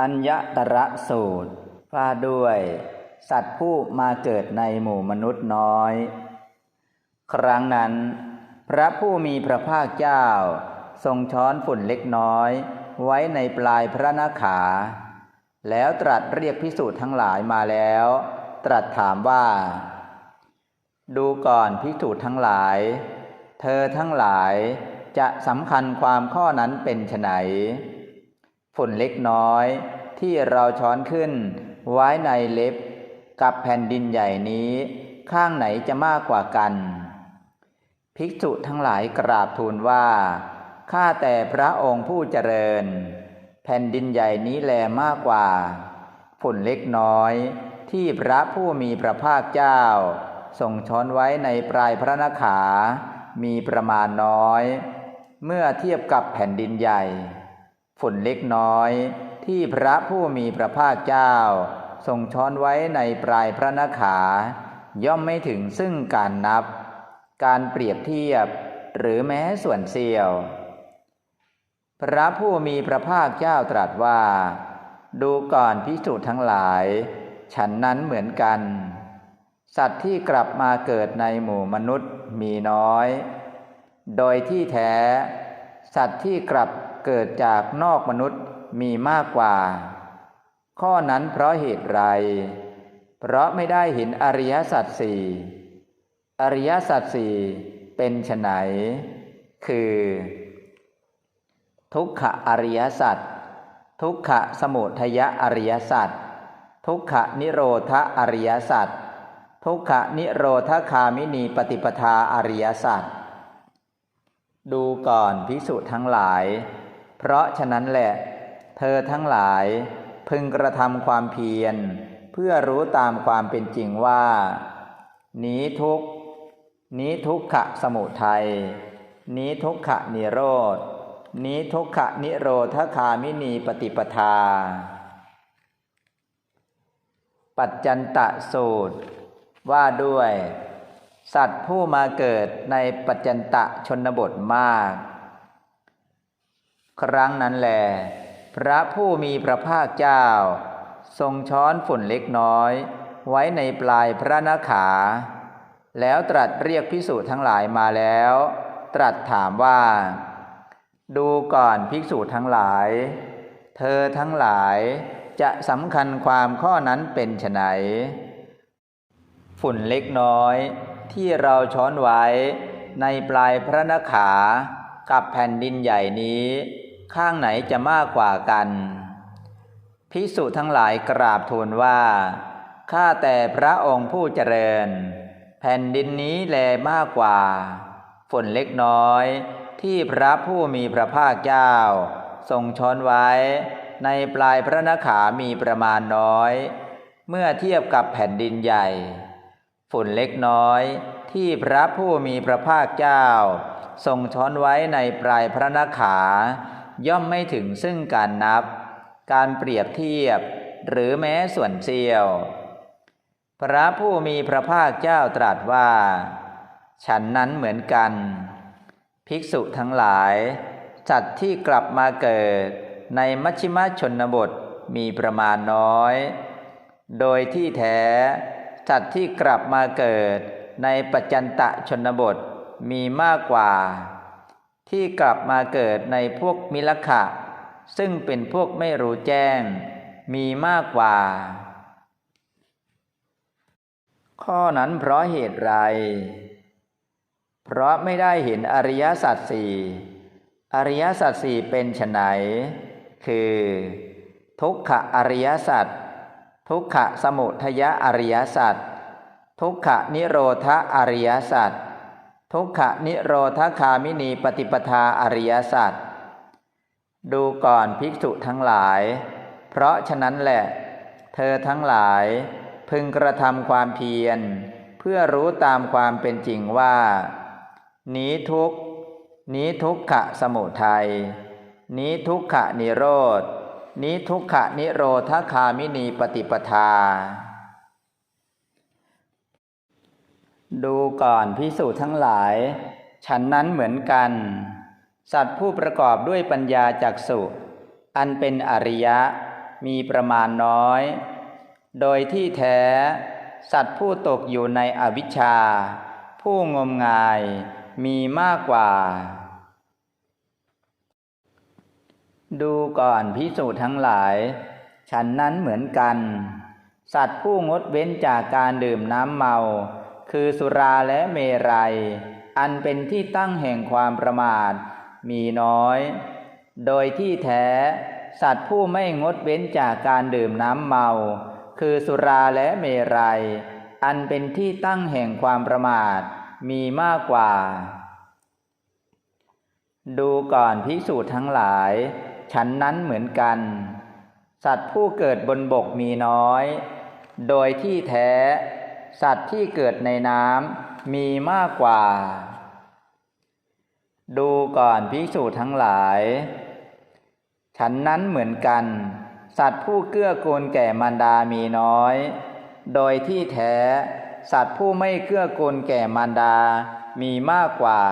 อัญญตระสูตรว่าด้วย สัตว์ผู้มาเกิดในหมู่มนุษย์น้อย ครั้งนั้น พระผู้มีพระภาคเจ้า ทรงช้อนฝุ่นเล็กน้อย ไว้ในปลายพระนาขา แล้วตรัสเรียกพิสูจน์ทั้งหลายมาแล้ว ตรัสถามว่า ดูก่อนพิสูจน์ทั้งหลาย เธอทั้งหลายจะสำคัญความข้อนั้นเป็นไฉน ฝุ่นเล็กน้อยที่เราช้อนขึ้น ไว้ในเล็บ กับแผ่นดินใหญ่นี้ ข้างไหนจะมากกว่ากัน ภิกษุทั้งหลายกราบทูลว่า ข้าแต่พระองค์ผู้เจริญ แผ่นดินใหญ่นี้แลมากกว่า ฝุ่นเล็กน้อย ที่พระผู้มีพระภาคเจ้าทรงช้อนไว้ในปลายพระนขา มีประมาณน้อย เมื่อเทียบกับแผ่นดินใหญ่ ฝุ่นเล็กน้อยที่พระผู้มีพระภาคเจ้า ทรงช้อนไว้ในปลายพระนขา ย่อมไม่ถึงซึ่งการนับ การเปรียบเทียบหรือแม้ส่วนเสี้ยว พระผู้มีพระภาคเจ้าตรัสว่า ดูก่อนพิสูจน์ทั้งหลาย ฉันนั้นเหมือนกัน สัตว์ที่กลับมาเกิดในหมู่มนุษย์มีน้อย โดยที่แท้ สัตว์ที่กลับ เกิดจากนอกมนุษย์มีมากกว่า ข้อนั้นเพราะเหตุไร เพราะไม่ได้เห็นอริยสัจสี่อริยสัจสี่เป็นไฉนคือ ทุกขอริยสัจทุกขสมุทยอริยสัจทุกขนิโรธอริยสัจทุกขนิโรธคามินีปฏิปทาอริยสัจดูก่อนพิสุทั้งหลาย เพราะฉะนั้นแหละ เธอทั้งหลายพึงกระทำความเพียร เพื่อรู้ตามความเป็นจริงว่า นี้ทุกข์นี้ทุกขะสมุทัยนี้ทุกขะนิโรธนี้ทุกขะนิโรธคามินีปฏิปทา ปัจจันตะสูตร ว่าด้วย สัตว์ผู้มาเกิดในปัจจันตะชนบทมาก ครั้งนั้นแหลพระผู้มีพระภาคเจ้า ทรงช้อนฝุ่นเล็กน้อย ไว้ในปลายพระนาขา แล้วตรัสเรียกพิสูจน์ทั้งหลายมาแล้ว ตรัสถามว่า ดูก่อนภิกษุทั้งหลาย เธอทั้งหลายจะสำคัญความข้อนั้นเป็นไฉนฝุ่นเล็กน้อย ที่เราช้อนไว้ในปลายพระนขากับแผ่นดินใหญ่นี้ ข้างไหนจะมากกว่ากันภิกษุทั้งหลายกราบทูลว่า ข้าแต่พระองค์ผู้เจริญ แผ่นดินนี้แลมากกว่า ฝนเล็กน้อย ที่พระผู้มีพระภาคเจ้า ทรงช้อนไว้ ในปลายพระนขามีประมาณน้อย เมื่อเทียบกับแผ่นดินใหญ่ฝุ่นเล็กน้อย ที่พระผู้มีพระภาคเจ้า ทรงช้อนไว้ในปลายพระนขา ย่อมไม่ถึงซึ่งการนับ การเปรียบเทียบ หรือแม้ส่วนเสี้ยว พระผู้มีพระภาคเจ้าตรัสว่า ฉันนั้นเหมือนกัน ภิกษุทั้งหลายสัตว์ที่กลับมาเกิดในมัชชิมชนบทมีประมาณน้อย โดยที่แท้สัตว์ที่กลับมาเกิดในปัจจันตะชนบทมีมากกว่า ที่กลับมาเกิดในพวกมิลขะ ซึ่งเป็นพวกไม่รู้แจ้ง มีมากกว่า ข้อนั้นเพราะเหตุไร เพราะไม่ได้เห็นอริยสัจสี่อริยสัจสี่เป็นไฉนคือ ทุกขะอริยสัจทุกขะสมุทยอริยสัจทุกขะนิโรธอริยสัจ ทุกขนิโรธคามินีปฏิปทาอริยสัจดูก่อนภิกษุทั้งหลาย เพราะฉะนั้นแหละ เธอทั้งหลาย พึงกระทำความเพียร เพื่อรู้ตามความเป็นจริงว่า นี้ทุกนี้ทุกขะสมุทัยนี้ทุกขะนิโรธนี้ทุกขะนิโรธคามินีปฏิปทา ดูก่อนพิสูจน์ทั้งหลาย ฉันนั้นเหมือนกัน สัตว์ผู้ประกอบด้วยปัญญาจักสุอันเป็นอริยะมีประมาณน้อย โดยที่แท้ สัตว์ผู้ตกอยู่ในอวิชชา ผู้งมงายมีมากกว่า ดูก่อนพิสูจน์ทั้งหลาย ฉันนั้นเหมือนกัน สัตว์ผู้งดเว้นจากการดื่มน้ำเมา คือสุราและเมรัย อันเป็นที่ตั้งแห่งความประมาท มีน้อย โดยที่แท้ สัตว์ผู้ไม่งดเว้นจากการดื่มน้ำเมา คือสุราและเมรัย อันเป็นที่ตั้งแห่งความประมาท มีมากกว่า ดูก่อนภิกษุทั้งหลาย ฉันนั้นเหมือนกัน สัตว์ผู้เกิดบนบกมีน้อย โดยที่แท้ สัตว์ที่เกิดในน้ำมีมากกว่า ดูก่อนภิกษุทั้งหลาย ฉันนั้นเหมือนกัน สัตว์ผู้เกื้อกูลแก่มารดามีน้อย โดยที่แท้ สัตว์ผู้ไม่เกื้อกูลแก่มารดามีมากกว่า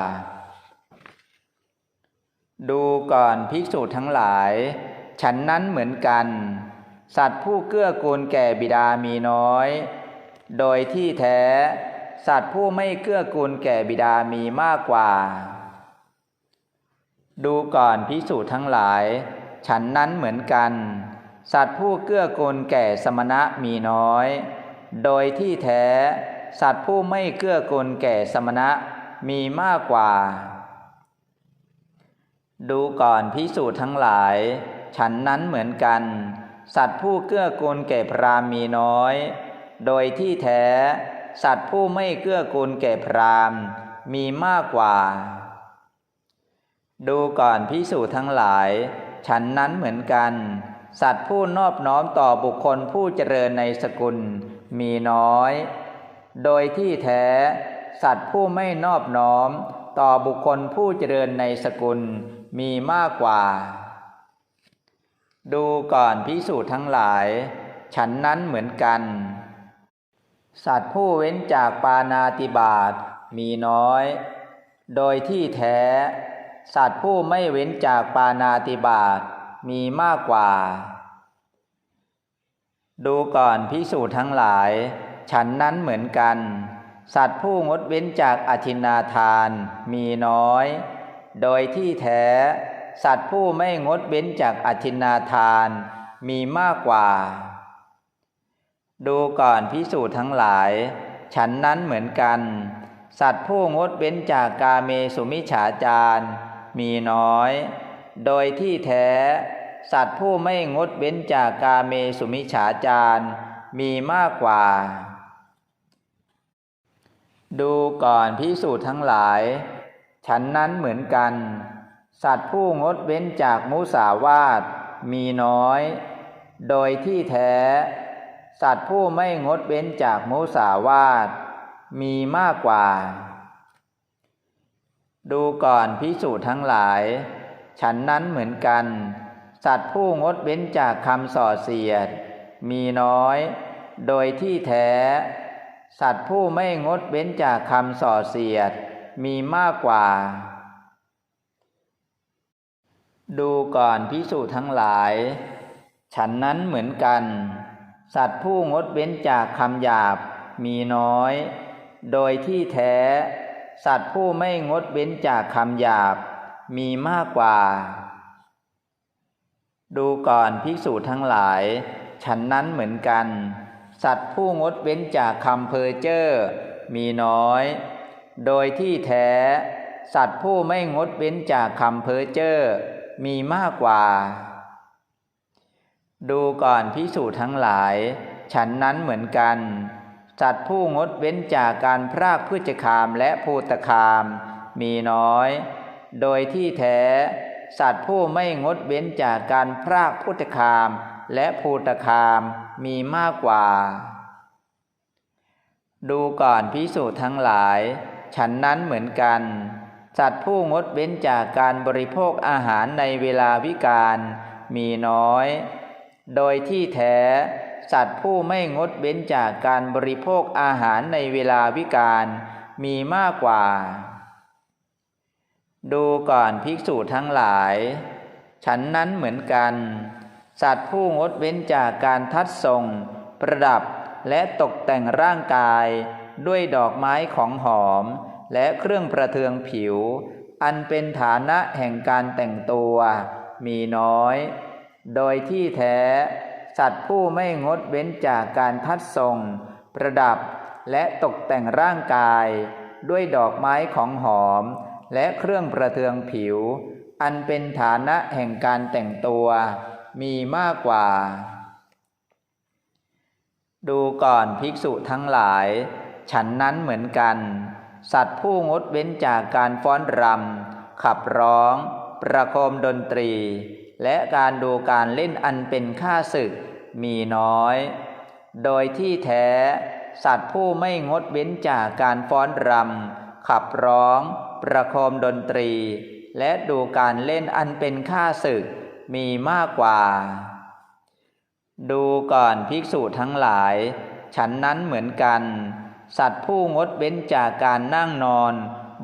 ดูก่อนภิกษุทั้งหลาย ฉันนั้นเหมือนกัน สัตว์ผู้เกื้อกูลแก่บิดามีน้อย โดยที่แท้ สัตว์ผู้ไม่เกื้อกูลแก่บิดามีมากกว่า ดูก่อนภิกษุทั้งหลาย ฉันนั้นเหมือนกัน สัตว์ผู้เกื้อกูลแก่สมณะมีน้อย โดยที่แท้ สัตว์ผู้ไม่เกื้อกูลแก่สมณะมีมากกว่า ดูก่อนพิสูจน์ทั้งหลาย ฉันนั้นเหมือนกัน สัตว์ผู้เกื้อกูลแก่พรามมีน้อย โดยที่แท้ สัตว์ผู้ไม่เกื้อกูลแก่พรามมีมากกว่า ดูก่อนพิสูจน์ทั้งหลาย ฉันนั้นเหมือนกัน สัตว์ผู้นอบน้อมต่อบุคคลผู้เจริญในสกุลมีน้อย โดยที่แท้ สัตว์ผู้ไม่นอบน้อม ต่อบุคคลผู้เจริญในสกุลมีมากกว่า ดูก่อนพิสูจน์ทั้งหลาย ฉันนั้นเหมือนกัน สัตว์ผู้เว้นจากปานาติบาตมีน้อย โดยที่แท้ สัตว์ผู้ไม่เว้นจากปานาติบาตมีมากกว่า ดูก่อนพิสูจน์ทั้งหลาย ฉันนั้นเหมือนกัน สัตว์ผู้งดเว้นจากอธินาทานมีน้อย โดยที่แท้ สัตว์ผู้ไม่งดเว้นจากอธินาทานมีมากกว่า ดูก่อนพิสูจน์ทั้งหลาย ฉันนั้นเหมือนกัน สัตว์ผู้งดเว้นจากกาเมสุมิฉาจารมีน้อย โดยที่แท้ สัตว์ผู้ไม่งดเว้นจากกาเมสุมิฉฉาจารมีมากกว่า ดูก่อนพิสูจน์ทั้งหลาย ฉันนั้นเหมือนกัน สัตว์ผู้งดเว้นจากมุสาวาทมีน้อย โดยที่แท้ สัตว์ผู้ไม่งดเว้นจากมุสาวาทมีมากกว่า ดูก่อนพิสูจน์ทั้งหลาย ฉันนั้นเหมือนกัน สัตว์ผู้งดเว้นจากคำส่อเสียด มีน้อย โดยที่แท้ สัตว์ผู้ไม่งดเว้นจากคำส่อเสียด มีมากกว่า ดูก่อนพิสูจน์ทั้งหลาย ฉันนั้นเหมือนกัน สัตว์ผู้งดเว้นจากคำหยาบมีน้อย โดยที่แท้ สัตว์ผู้ไม่งดเว้นจากคำหยาบมีมากกว่า ดูก่อนภิกษุทั้งหลาย ฉันนั้นเหมือนกัน สัตว์ผู้งดเว้นจากคำเพอเจอ้อมีน้อย โดยที่แท้ สัตว์ผู้ไม่งดเว้นจากคำเพอเจอ้อมีมากกว่า ดูก่อนพิสูจน์ทั้งหลาย ฉันนั้นเหมือนกัน สัตว์ผู้งดเว้นจากการพรากพืชคามและภูตคาม มีน้อย โดยที่แท้ สัตว์ผู้ไม่งดเว้นจากการพรากพุทธคามและภูตคามมีมากกว่า ดูก่อนพิสูจน์ทั้งหลาย ฉันนั้นเหมือนกัน สัตว์ผู้งดเว้นจากการบริโภคอาหารในเวลาวิกาลมีน้อย โดยที่แท้สัตว์ผู้ไม่งดเว้นจากการบริโภคอาหารในเวลาวิกาลมีมากกว่า ดูก่อนภิกษุทั้งหลาย ฉันนั้นเหมือนกัน สัตว์ผู้งดเว้นจากการทัดทรง ประดับและตกแต่งร่างกาย ด้วยดอกไม้ของหอม และเครื่องประเทืองผิว อันเป็นฐานะแห่งการแต่งตัว มีน้อย โดยที่แท้สัตว์ผู้ไม่งดเว้นจากการทัดทรงประดับและตกแต่งร่างกาย ด้วยดอกไม้ของหอม และเครื่องประเทืองผิว อันเป็นฐานะแห่งการแต่งตัว มีมากกว่า ดูก่อนภิกษุทั้งหลาย ฉันนั้นเหมือนกัน สัตว์ผู้งดเว้นจากการฟ้อนรำขับร้อง ประโคมดนตรี และการดูการเล่นอันเป็นค่าศึกมีน้อย โดยที่แท้ สัตว์ผู้ไม่งดเว้นจากการฟ้อนรำขับร้อง ประโคมดนตรี และดูการเล่นอันเป็นค่าศึกมีมากกว่า ดูก่อนภิกษุทั้งหลาย ฉันนั้นเหมือนกัน สัตว์ผู้งดเว้นจากการนั่งนอน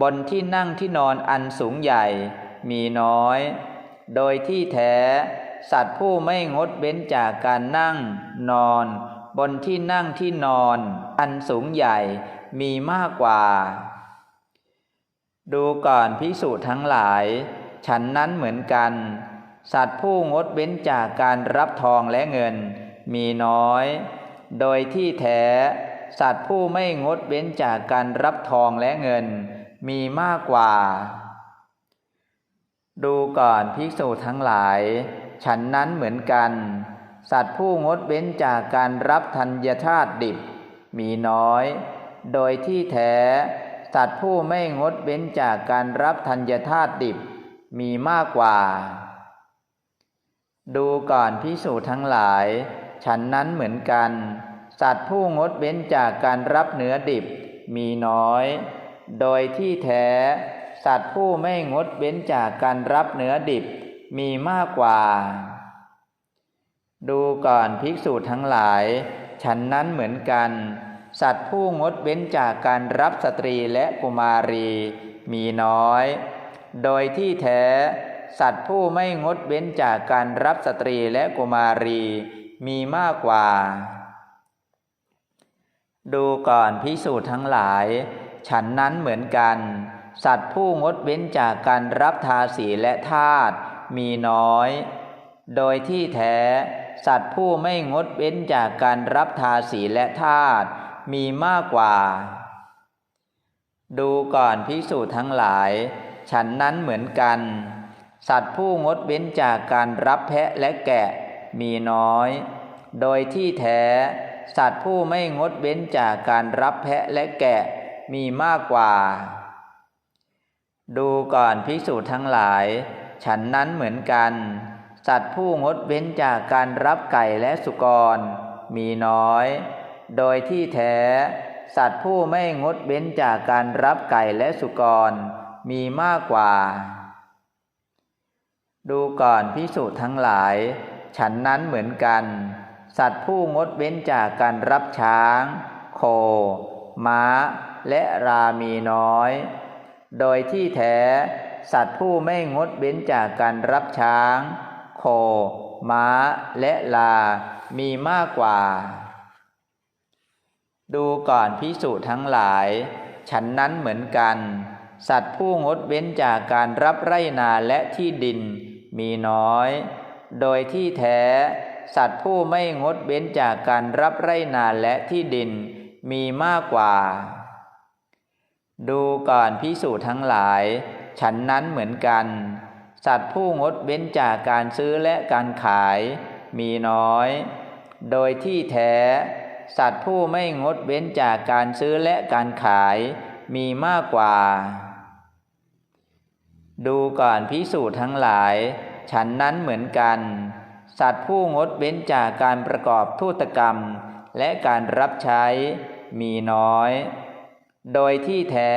บนที่นั่งที่นอนอันสูงใหญ่ มีน้อย โดยที่แท้สัตว์ผู้ไม่งดเว้นจากการนั่งนอน บนที่นั่งที่นอน อันสูงใหญ่มีมากกว่า ดูก่อนภิกษุทั้งหลาย ฉันนั้นเหมือนกัน สัตว์ผู้งดเว้นจากการรับทองและเงิน มีน้อย โดยที่แท้ สัตว์ผู้ไม่งดเว้นจากการรับทองและเงิน มีมากกว่า ดูก่อนภิกษุทั้งหลาย ฉันนั้นเหมือนกัน สัตว์ผู้งดเว้นจากการรับธัญชาติดิบ มีน้อย โดยที่แท้ สัตว์ผู้ไม่งดเว้นจากการรับธัญชาติดิบ มีมากกว่า ดูก่อนพิสูจทั้งหลาย ฉันนั้นเหมือนกัน สัตว์ผู้งดเว้นจากการรับเนื้อดิบ มีน้อย โดยที่แท้ สัตว์ผู้ไม่งดเว้นจากการรับเนื้อดิบมีมากกว่า ดูก่อนภิกษุทั้งหลาย ฉันนั้นเหมือนกัน สัตว์ผู้งดเว้นจากการรับสตรีและกุมารีมีน้อย โดยที่แท้ สัตว์ผู้ไม่งดเว้นจากการรับสตรีและกุมารีมีมากกว่า ดูก่อนพิสูจน์ทั้งหลาย ฉันนั้นเหมือนกัน สัตว์ผู้งดเว้นจากการรับทาสีและทาตมีน้อย โดยที่แท้ สัตว์ผู้ไม่งดเว้นจากการรับทาสีและทาตมีมากกว่า ดูก่อนพิสูจน์ทั้งหลาย ฉันนั้นเหมือนกัน สัตว์ผู้งดเว้นจากการรับแพะและแกะมีน้อย โดยที่แท้ สัตว์ผู้ไม่งดเว้นจากการรับแพะและแกะมีมากกว่า ดูก่อนภิกษุทั้งหลาย ฉันนั้นเหมือนกัน สัตว์ผู้งดเว้นจากการรับไก่และสุกร มีน้อย โดยที่แท้ สัตว์ผู้ไม่งดเว้นจากการรับไก่และสุกร มีมากกว่า ดูก่อนพิสุทั้งหลาย ฉันนั้นเหมือนกัน สัตว์ผู้งดเว้นจากการรับช้าง โค ม้า และรามีน้อย โดยที่แท้สัตว์ผู้ไม่งดเว้นจากการรับช้าง โค ม้า และลา มีมากกว่า ดูก่อนพิสูจทั้งหลาย ฉันนั้นเหมือนกัน สัตว์ผู้งดเว้นจากการรับไร่นาและที่ดิน มีน้อย โดยที่แท้ สัตว์ผู้ไม่งดเว้นจากการรับไร่นาและที่ดิน มีมากกว่า ดูก่อนพิสูจทั้งหลาย ฉันนั้นเหมือนกัน สัตว์ผู้งดเว้นจากการซื้อและการขายมีน้อย โดยที่แท้ สัตว์ผู้ไม่งดเว้นจากการซื้อและการขายมีมากกว่า ดูก่อนพิสูจทั้งหลาย ฉันนั้นเหมือนกัน สัตว์ผู้งดเว้นจากการประกอบทูตกรรม และการรับใช้มีน้อย โดยที่แท้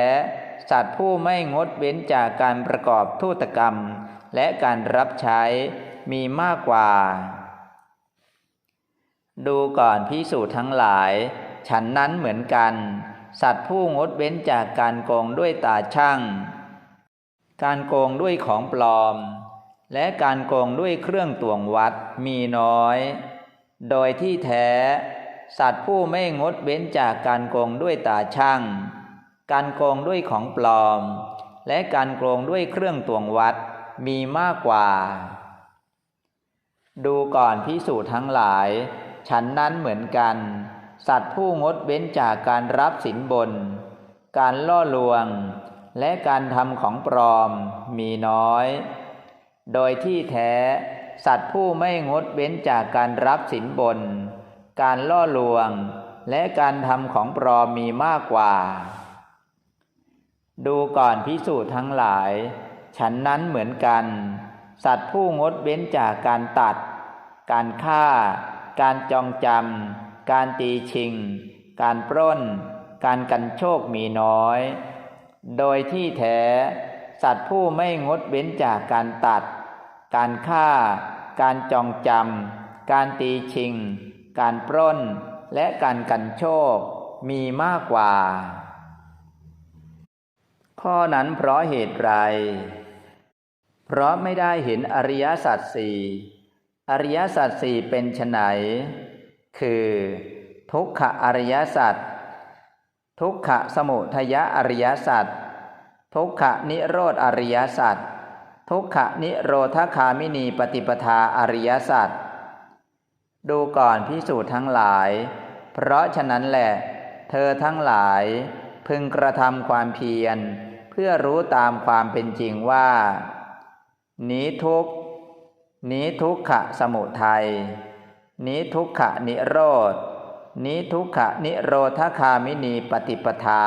สัตว์ผู้ไม่งดเว้นจากการประกอบทูตกรรม และการรับใช้มีมากกว่า ดูก่อนพิสูจน์ทั้งหลาย ฉันนั้นเหมือนกัน สัตว์ผู้งดเว้นจากการโกงด้วยตาช่าง การโกงด้วยของปลอม และการโกงด้วยเครื่องตวงวัดมีน้อย โดยที่แท้ สัตว์ผู้ไม่งดเว้นจากการโกงด้วยตาช่าง การโกงด้วยของปลอม และการโกงด้วยเครื่องตวงวัดมีมากกว่า ดูก่อนพิสูจน์ทั้งหลาย ฉันนั้นเหมือนกัน สัตว์ผู้งดเว้นจากการรับสินบน การล่อลวง และการทำของปลอมมีน้อย โดยที่แท้ สัตว์ผู้ไม่งดเว้นจากการรับสินบน การล่อลวง และการทำของปลอมมีมากกว่า ดูก่อนพิสูจน์ทั้งหลาย ฉันนั้นเหมือนกัน สัตว์ผู้งดเว้นจากการตัด การฆ่า การจองจำ การตีชิง การปล้น การกันโชคมีน้อย โดยที่แท้ สัตว์ผู้ไม่งดเว้นจากการตัด การฆ่า การจองจำ การตีชิง การปล้น และการกันโชคมีมากกว่า ข้อนั้นเพราะเหตุไร เพราะไม่ได้เห็นอริยสัจสี่อริยสัจสี่เป็นไฉนคือ ทุกขอริยสัจ ทุกขสมุทยอริยสัจ ทุกขนิโรธอริยสัจ ทุกขนิโรธคามินีปฏิปทาอริยสัจ ดูก่อนพิสูจน์ทั้งหลาย เพราะฉะนั้นแหละ เธอทั้งหลายพึงกระทำความเพียร พื่อรู้ตามความเป็นจริงว่านี้ทุกนี้ทุกขะสมุทัยนี้ทุกขะนิโรธนี้ทุกขะนิโรธคามินีปฏิปทา